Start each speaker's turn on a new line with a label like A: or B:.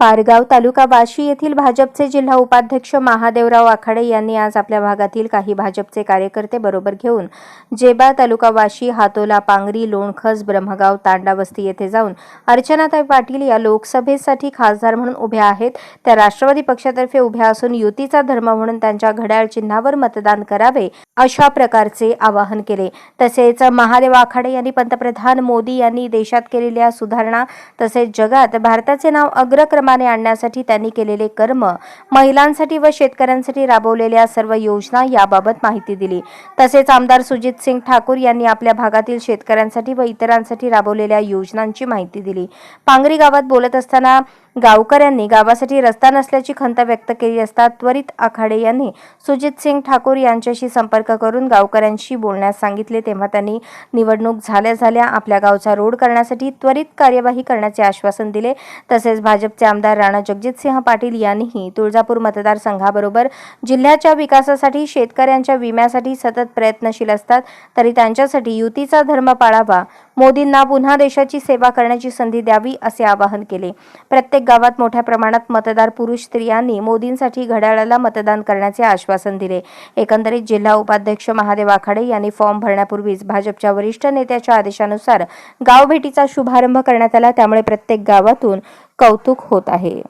A: पारगाव तालुका वाशी येथील भाजपचे जिल्हा उपाध्यक्ष महादेवराव आखाडे यांनी आज आपल्या भागातील काही भाजपचे कार्यकर्ते बरोबर घेऊन जेबा तालुका वाशी हातोला पांगरी लोणखस ब्रह्मगाव तांडा वस्ती येथे जाऊन अर्चनाताई पाटील या लोकसभेसाठी खासदार म्हणून उभ्या आहेत. त्या राष्ट्रवादी पक्षातर्फे उभ्या असून युतीचा धर्म म्हणून त्यांच्या घड्याळ चिन्हावर मतदान करावे अशा प्रकारचे आवाहन केले. तसेच महादेव आखाडे यांनी पंतप्रधान मोदी यांनी देशात केलेल्या सुधारणा तसेच जगात भारताचे नाव अग्रक्रमाने आणण्यासाठी त्यांनी केलेले कर्म महिलांसाठी व शेतकऱ्यांसाठी राबवलेल्या सर्व योजना याबाबत माहिती दिली. तसेच आमदार सुजित सिंग ठाकूर यांनी आपल्या भागातील शेतकऱ्यांसाठी व इतरांसाठी राबवलेल्या योजनांची माहिती दिली. पांगरी गावात बोलत असताना गावकऱ्यांनी गावासाठी रस्ता नसल्याची खंत व्यक्त केली असता त्वरित आखाडे यांनी सुजित सिंग ठाकूर यांच्याशी संपर्क करून गावकऱ्यांशी बोलण्यास सांगितले. तेव्हा त्यांनी निवडणूक झाल्या झाल्या आपल्या गावचा रोड करण्यासाठी त्वरित कार्यवाही करण्याचे आश्वासन दिले. तसेच भाजपचे आमदार राणा जगजितसिंह पाटील यांनीही तुळजापूर मतदारसंघाबरोबर जिल्ह्याच्या विकासासाठी शेतकऱ्यांच्या विम्यासाठी सतत प्रयत्नशील असतात तरी त्यांच्यासाठी युतीचा धर्म पाळावा मोदींना पुन्हा देशाची सेवा करण्याची संधी द्यावी असे आवाहन केले. प्रत्येक गावात मोठ्या प्रमाणात मतदार पुरुष स्त्रियांनी मोदींसाठी घड्याळाला मतदान करण्याचे आश्वासन दिले. एकंदरीत जिल्हा उपाध्यक्ष महादेव आखाडे यांनी फॉर्म भरण्यापूर्वीच भाजपच्या वरिष्ठ नेत्याच्या आदेशानुसार गाव भेटीचा शुभारंभ करण्यात आला. त्यामुळे प्रत्येक गावातून कौतुक होत आहे.